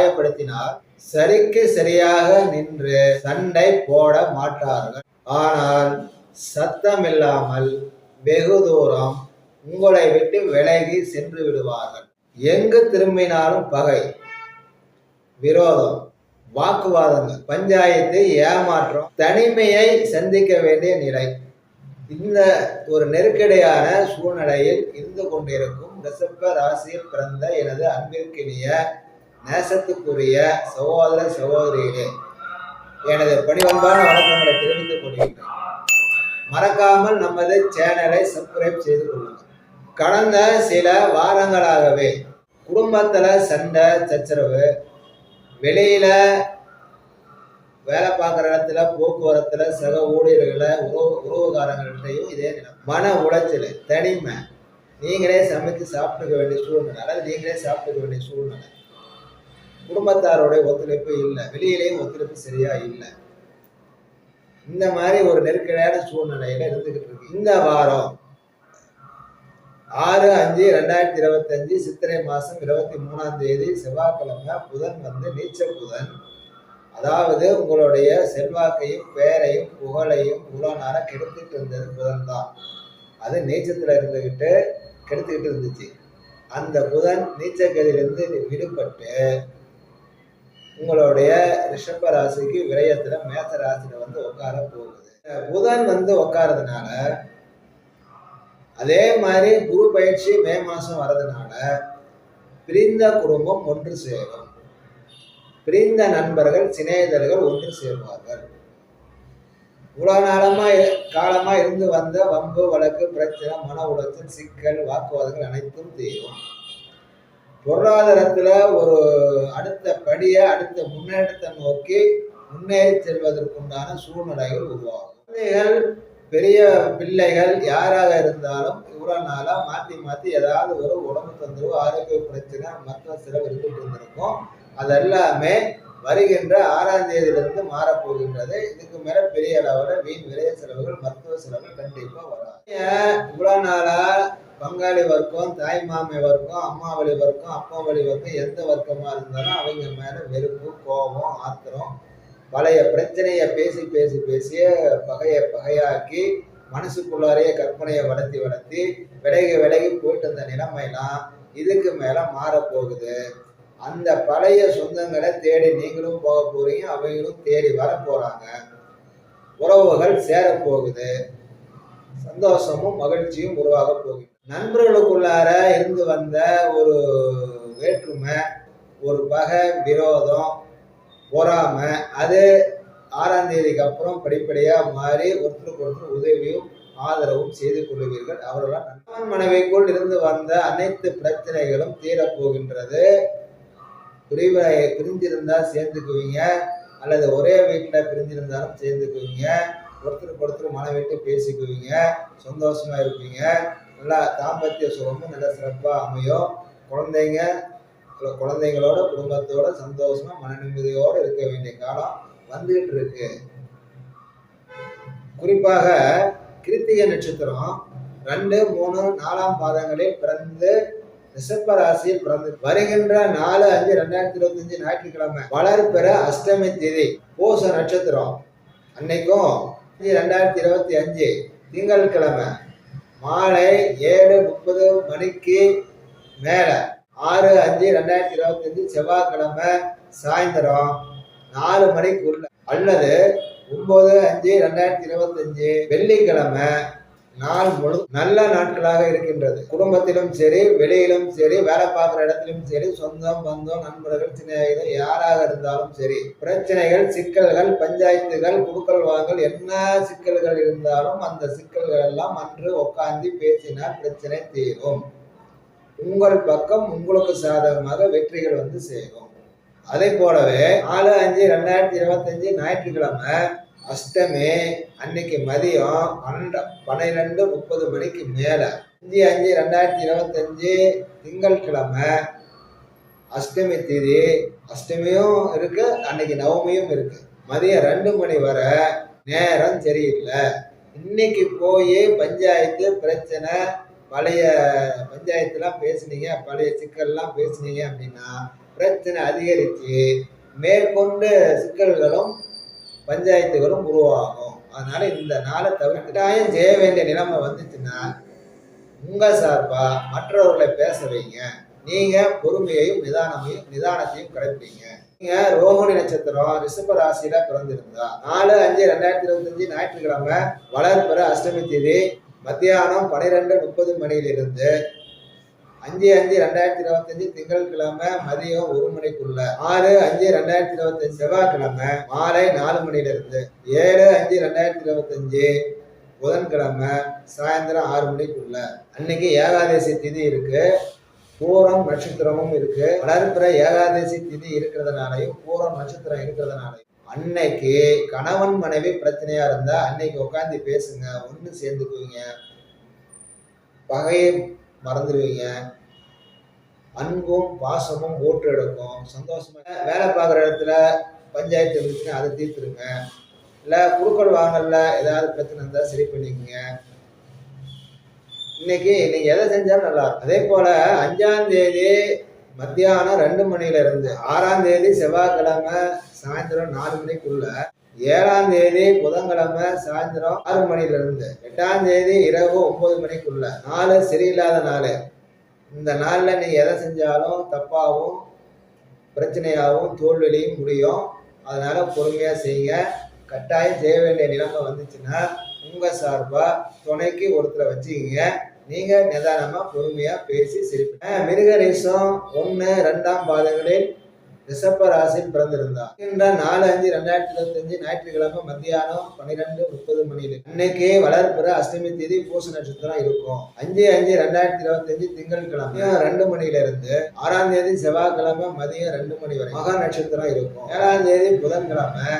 காயப்படுத்தினால் சரிக்கு சரியாக நின்று சண்டை போட மாட்டார்கள். ஆனால் சத்தமில்லாமல் வெகு தூரம் உங்களை விட்டு விலகி சென்று விடுவார்கள். எங்கு திரும்பினாலும் பகை விரோதம் வாக்குவாதங்கள் பஞ்சாயத்து ஏமாற்றம் தனிமையை சந்திக்க வேண்டிய நிலை. இந்த ஒரு நெருக்கடியான சூழ்நிலையில் இருந்து கொண்டிருக்கும் ரிசப்ப ராசியில் பிறந்த எனது அன்பிற்கினிய நேசத்துக்குரிய சகோதர சகோதரிகளே எனது பணிவன்பான வணக்கங்களை தெரிவித்துக் கொள்கின்றேன். மறக்காமல் நமது சேனலை சப்ஸ்கிரைப் செய்து கொள்ளுங்கள். கடந்த சில வாரங்களாகவே குடும்பத்தில் சண்டை சச்சரவு வெளியில வேலை பார்க்குற இடத்துல போக்குவரத்துல சக ஊழியர்களை உறவு உறவுகாரங்கள்ட்டையும் இதே நிலம் மன உளைச்சல் தனிமை. நீங்களே சமைத்து சாப்பிட்டுக்க வேண்டிய சூழ்நிலை. அதாவது நீங்களே சாப்பிட்டுக்க வேண்டிய சூழ்நிலை. குடும்பத்தாரோடைய ஒத்துழைப்பு இல்லை. வெளியிலேயும் ஒத்துழைப்பு சரியா இல்லை. இந்த மாதிரி ஒரு நெருக்கடியான சூழ்நிலையில இருந்துகிட்டு இருக்கு. இந்த வாரம் ஆறு அஞ்சு ரெண்டாயிரத்தி இருபத்தஞ்சு சித்திரை மாசம் இருபத்தி மூணாம் தேதி செவ்வாய்க்கிழமை புதன் வந்து நீச்ச புதன். அதாவது உங்களுடைய செல்வாக்கையும் பேரையும் புகழையும் உலனார கெடுத்துட்டு இருந்தது புதன் தான். அது நீச்சத்துல இருந்துகிட்டு கெடுத்துக்கிட்டு இருந்துச்சு. அந்த புதன் நீச்சக்கதிலிருந்து விடுபட்டு உங்களுடைய ரிஷப ராசிக்கு விரயத்துல மேச ராசியில வந்து உட்கார போகுது. புதன் வந்து உட்காரதுனால அதே மாதிரி குரு பயிற்சி மே மாசம் வர்றதுனால பிரிந்த குடும்பம் ஒன்று சேரும். பிரிந்த நண்பர்கள் சிநேகிதர்கள் ஒன்று சேருவார்கள். இவ்வளவு நாளமா காலமா இருந்து வந்த வம்பு வழக்கு பிரச்சனை மன உளைச்சல் சிக்கல் வாக்குவாதங்கள் அனைத்தும் தீரும். பொருளாதாரத்துல ஒரு அடுத்த படியை அடுத்த முன்னேற்றத்தை நோக்கி முன்னேறி செல்வதற்குண்டான சூழ்நிலைகள் உருவாகும். குழந்தைகள் பெரிய பிள்ளைகள் யாராக இருந்தாலும் இவ்வளவு நாளா மாத்தி மாத்தி ஏதாவது ஒரு உடம்பு தொந்தரவு ஆரோக்கிய பிரச்சனை மற்ற செலவு இருந்துட்டு இருந்திருக்கும். அதெல்லாமே வருகின்ற ஆறாம் தேதியிலிருந்து மாறப்போகின்றது. இதுக்கு மேல பெரிய அளவில் வீண் விரைய செலவுகள் மருத்துவ செலவுகள் கண்டிப்பாக வரும் இவ்வளோ நாளா பங்காளி வர்க்கம் தாய் மாமை வர்க்கம் அம்மா வழி வர்க்கம் அப்பா வழி வர்க்கம் எந்த வர்க்கமா இருந்தாலும் அவங்க மேல வெறுப்பு கோபம் ஆத்திரம் பழைய பிரச்சனையை பேசி பேசி பேசிய பகையை பகையாக்கி மனசுக்குள்ளாரையே கற்பனையை வளர்த்தி வளர்த்தி விலகி விலகி போயிட்டு இருந்த நிலைமையெல்லாம் இதுக்கு மேல மாறப்போகுது. அந்த பழைய சொந்தங்களை தேடி நீங்களும் போக போறீங்க அவங்களும் தேடி வர போறாங்க. உறவுகள் சேரப்போகுது. சந்தோஷமும் மகிழ்ச்சியும் உருவாக போகுது. நண்பர்களுக்குள்ளார இருந்து வந்த ஒரு வேற்றுமை ஒரு பகை விரோதம் பொறாமை அது ஆறாம் தேதிக்கு அப்புறம் படிப்படியாக மாறி ஒருத்தருக்கு ஒருத்தர் உதவியும் ஆதரவும் செய்து கொள்வீர்கள். அவர்களால் நண்பன் மனைவிக்குள் இருந்து வந்த அனைத்து பிரச்சனைகளும் தீரப்போகின்றது. பிரிவை பிரிஞ்சிருந்தால் சேர்ந்துக்குவீங்க அல்லது ஒரே வீட்டில் பிரிஞ்சிருந்தாலும் சேர்ந்துக்குவீங்க ஒருத்தருக்கு ஒருத்தர் மன விட்டு பேசிக்குவீங்க சந்தோஷமா இருப்பீங்க நல்லா தாம்பத்திய சுகமும் நல்லா சிறப்பாக அமையும். குழந்தைங்க குழந்தைங்களோட குடும்பத்தோட சந்தோஷமா மன நிம்மதியோடு இருக்க வேண்டிய காலம் வந்துகிட்டு இருக்கு குறிப்பாக கிருத்திகை நட்சத்திரம் ரெண்டு மூணு நாலாம் பாதங்களில் பிறந்து ரிஷப ராசியில் பிறந்து வருகின்ற நாலு அஞ்சு ரெண்டாயிரத்தி இருபத்தி அஞ்சு ஞாயிற்றுக்கிழமை வளர்பிற அஷ்டமி தேதி பூச நட்சத்திரம். அன்னைக்கும் ரெண்டாயிரத்தி இருபத்தி அஞ்சு திங்கட்கிழமை. மாலை ஏழு முப்பது மணிக்கு மேலே. ஆறு அஞ்சு ரெண்டாயிரத்தி இருபத்தஞ்சு செவ்வாய்க்கிழமை சாயந்தரம் நாலு மணிக்குள்ள அல்லது ஒன்பது அஞ்சு ரெண்டாயிரத்தி இருபத்தஞ்சு வெள்ளிக்கிழமை நாள் முழு நல்ல நாட்களாக இருக்கின்றது. குடும்பத்திலும் சரி வெளியிலும் சரி வேலை பார்க்குற இடத்திலும் சரி சொந்தம் பந்தம் நண்பர்கள் சிநேகிதர் யாராக இருந்தாலும் சரி பிரச்சனைகள் சிக்கல்கள் பஞ்சாயத்துகள் குடுக்கல் வாங்கல் என்ன சிக்கல்கள் இருந்தாலும் அந்த சிக்கல்கள் எல்லாம் அன்று உட்காந்து பேசினால் பிரச்சனை தீரும். உங்கள் பக்கம் உங்களுக்கு சாதகமாக வெற்றிகள் வந்து சேரும். அதே போலவே நாலு அஞ்சு ரெண்டாயிரத்தி இருபத்தஞ்சு ஞாயிற்றுக்கிழமை அஷ்டமி அன்னைக்கு மதியம் பன்னெண்டு பன்னிரெண்டு முப்பது மணிக்கு மேல. அஞ்சு அஞ்சு ரெண்டாயிரத்தி இருபத்தஞ்சு திங்கட்கிழமை அஷ்டமி தேதி. அஷ்டமியும் இருக்கு அன்னைக்கு நவமியும் இருக்கு. மதியம் ரெண்டு மணி வரை நேரம் சரியில்லை. இன்னைக்கு போய் பஞ்சாயத்து பிரச்சனை பழைய பஞ்சாயத்துலாம் பேசுனீங்க பழைய சிக்கல்லாம் பேசுனீங்க அப்படின்னா பிரச்சனை அதிகரித்து மேற்கொண்டு சிக்கல்களும் பஞ்சாயத்துகளும் உருவாகும். அதனால இந்த நாளை தவிர்த்துட்டாயும் செய்ய வேண்டிய நிலைமை வந்துச்சுன்னா உங்கள் சார்பா மற்றவர்களை பேச வைங்க. நீங்கள் பொறுமையையும் நிதானமையும் நிதானத்தையும் கடைப்பிடிங்க நீங்கள் ரோஹிணி நட்சத்திரம் ரிஷப ராசியில் பிறந்திருந்தா நாலு அஞ்சு ரெண்டாயிரத்தி இருபத்தஞ்சு ஞாயிற்றுக்கிழமை வளர்பிற அஷ்டமி தேதி மத்தியானம் பனிரெண்டு முப்பது மணியிலிருந்து அஞ்சு அஞ்சு ரெண்டாயிரத்தி இருபத்தஞ்சு திங்கட்கிழமை மதியம் ஒரு மணிக்குள்ள. ஆறு அஞ்சு ரெண்டாயிரத்தி இருபத்தஞ்சு செவ்வாய்க்கிழமை மாலை நாலு மணில இருந்து ஏழு அஞ்சு ரெண்டாயிரத்தி இருபத்தஞ்சு புதன்கிழமை சாயந்தரம் ஆறு மணிக்குள்ள. அன்னைக்கு ஏகாதசி திதி இருக்கு. பூரம் நட்சத்திரமும் இருக்கு. வளர்ப்புற ஏகாதசி திதி இருக்கிறதுனாலையும் பூரம் நட்சத்திரம் இருக்கிறதுனாலையும். அன்னைக்கு கணவன் மனைவி பிரச்சனையா இருந்தா அன்னைக்கு உட்காந்து பேசுங்க. ஒன்று சேர்ந்துக்குவீங்க. பகையை மறந்துடுவீங்க. அன்பும் பாசமும் ஓட்டு எடுக்கும் சந்தோஷமா வேலை பார்க்குற இடத்துல பஞ்சாயத்து இருந்துச்சுன்னா அதை தீர்த்துருங்க. இல்லை குடுக்கல் வாங்கல ஏதாவது பிரச்சனை இருந்தால் சரி பண்ணிக்கோங்க. இன்னைக்கு நீங்க எதை செஞ்சாலும் நல்லா அதே போல அஞ்சாம் தேதி மத்தியானம் ரெண்டு மணில இருந்து ஆறாம் தேதி செவ்வாய்க்கிழமை சாயந்தரம் நாலு மணிக்குள்ள ஏழாம் தேதி புதன்கிழமை சாயந்தரம் ஆறு மணில இருந்து எட்டாம் தேதி இரவு ஒன்பது மணிக்குள்ள. நாலு சரியில்லாத நாள். இந்த நாளில் நீ எதை செஞ்சாலும் தப்பாகவும் பிரச்சனையாகவும் தோல்விலையும் முடியும். அதனால பொறுமையாக செய்யுங்க. கட்டாயம் செய்ய வேண்டிய நிலைமை வந்துச்சுன்னா உங்கள் சார்பாக துணைக்கு ஒருத்தரை வச்சுக்கிங்க. நீங்கள் நிதானமாக பொறுமையாக பேசி சிரிப்பீங்க மிருகரீசம் ஒன்று ரெண்டாம் பாதங்களில் ரிஷப்ப ராசியில் பிறந்திருந்தார். இந்த நாலு அஞ்சு ரெண்டாயிரத்தி இருபத்தஞ்சு ஞாயிற்றுக்கிழமை மத்தியானம் பன்னிரெண்டு முப்பது மணியில். அன்னைக்கே வளர்ப்புற அஷ்டமி தேதி பூச நட்சத்திரம் இருக்கும். அஞ்சு அஞ்சு ரெண்டாயிரத்தி இருபத்தஞ்சு திங்கட்கிழமை ரெண்டு மணியில இருந்து ஆறாம் தேதி செவ்வாய்க்கிழமை மதியம் ரெண்டு மணி வரை மகா நட்சத்திரம் இருக்கும். ஏழாம் தேதி புதன்கிழமை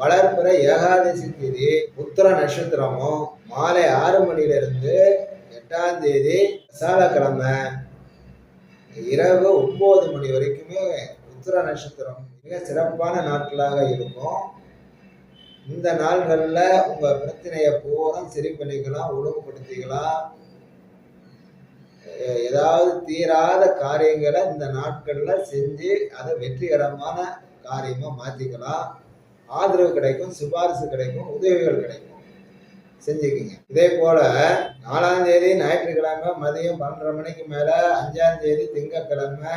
வளர்ப்புற ஏகாதசி தேதி உத்தர நட்சத்திரமும் மாலை ஆறு மணியில இருந்து எட்டாம் தேதி விசாலக்கிழமை இரவு ஒன்பது மணி வரைக்குமே உத்திர நட்சத்திரம். மிக சிறப்பான நாட்களாக இருக்கும். இந்த நாள்களில் உங்கள் பிரச்சனையை பூரா சரி பண்ணிக்கலாம் ஒழுங்குபடுத்திக்கலாம். ஏதாவது தீராத காரியங்களை இந்த நாட்களில் செஞ்சு அதை வெற்றிகரமான காரியமாக மாற்றிக்கலாம் ஆதரவு கிடைக்கும் சிபாரிசு கிடைக்கும் உதவிகள் கிடைக்கும். செஞ்சுக்கிங்க. இதே போல நாலாம் தேதி ஞாயிற்றுக்கிழமை மதியம் பன்னெண்டரை மணிக்கு மேலே அஞ்சாம் தேதி திங்கக்கிழமை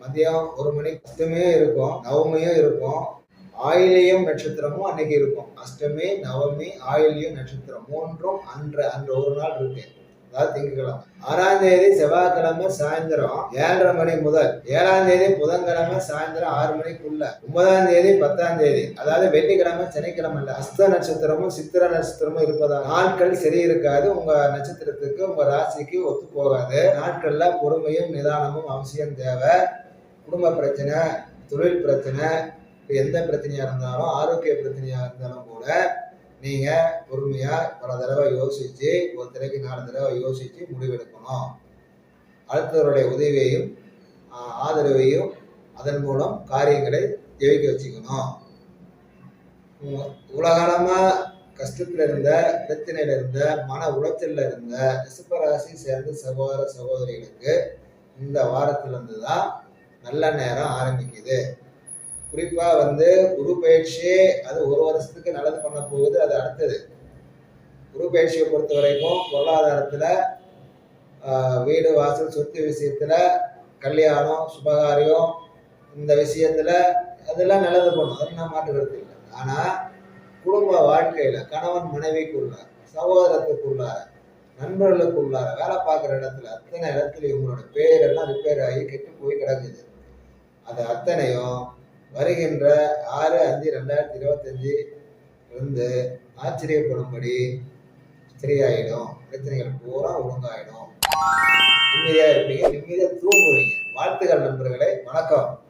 மதியம் ஒரு மணி அஷ்டமியும் இருக்கும் நவமியும் இருக்கும். ஆயிலியம் நட்சத்திரமும் அன்னைக்கு இருக்கும். அஷ்டமி நவமி ஆயிலியம் நட்சத்திரம் மூன்றும் அன்று அன்று ஒரு நாள் இருக்கு. அதாவது திங்கட்கிழமை. ஆறாம் தேதி செவ்வாய்க்கிழமை சாயந்தரம் ஏழரை மணி முதல். ஏழாம் தேதி புதன்கிழமை சாயந்தரம் ஆறு மணிக்குள்ள. ஒன்பதாம் தேதி பத்தாம் தேதி. அதாவது வெள்ளிக்கிழமை சனிக்கிழமை இல்ல. அஸ்த நட்சத்திரமும் சித்திர நட்சத்திரமும் இருப்பதால் நாட்கள் சரி இருக்காது. உங்க நட்சத்திரத்துக்கு உங்க ராசிக்கு ஒத்து போகாது. நாட்கள்ல பொறுமையும் நிதானமும் அவசியம் தேவை. குடும்ப பிரச்சனை தொழில் பிரச்சனை எந்த பிரச்சனையா இருந்தாலும் ஆரோக்கிய பிரச்சனையா இருந்தாலும் கூட நீங்க பொறுமையா பல தடவை யோசிச்சு ஒரு தடவைக்கு நாலு தடவை யோசிச்சு முடிவெடுக்கணும். அடுத்தவருடைய உதவியையும் ஆதரவையும் அதன் மூலம் காரியங்களை ஜெயிக்க வச்சுக்கணும். உ- கஷ்டத்தில் கஷ்டத்துல இருந்த பிரச்சனையில இருந்த மன உளைச்சல்ல இருந்த ரிஷபராசி சேர்ந்த சகோதர சகோதரிகளுக்கு இந்த வாரத்திலிருந்து தான் நல்ல நேரம் ஆரம்பிக்குது. குறிப்பா வந்து குரு பயிற்சி அது ஒரு வருஷத்துக்கு நல்லது பண்ண போகுது அது அடுத்தது. குரு பயிற்சியை பொறுத்த வரைக்கும் பொருளாதாரத்துல வீடு வாசல் சொத்து விஷயத்துல கல்யாணம் சுபகாரியம் இந்த விஷயத்துல அதெல்லாம் நல்லது பண்ணும். அதெல்லாம் மாற்றுக்கிறது இல்லை. ஆனா குடும்ப வாழ்க்கையில கணவன் மனைவிக்குள்ள சகோதரத்துக்குள்ளார நண்பர்களுக்குள்ளார வேலை பார்க்குற இடத்துல அத்தனை இடத்துலையும் உங்களோட பேரெல்லாம் ரிப்பேர் ஆகி கெட்டு போய் கிடக்குது. அது அத்தனையும் வருகின்ற ஆறு அஞ்சு ரெண்டாயிரத்தி இருபத்தஞ்சு இருந்து ஆச்சரியப்படும்படி சரியாயிடும் பிரச்சனைகள் பூரா ஒழுங்காயிடும். நிம்மதியாக இருப்பீங்க. நிம்மதியாக தூங்குவீங்க. வாழ்த்துக்கள் நண்பர்களே. வணக்கம்.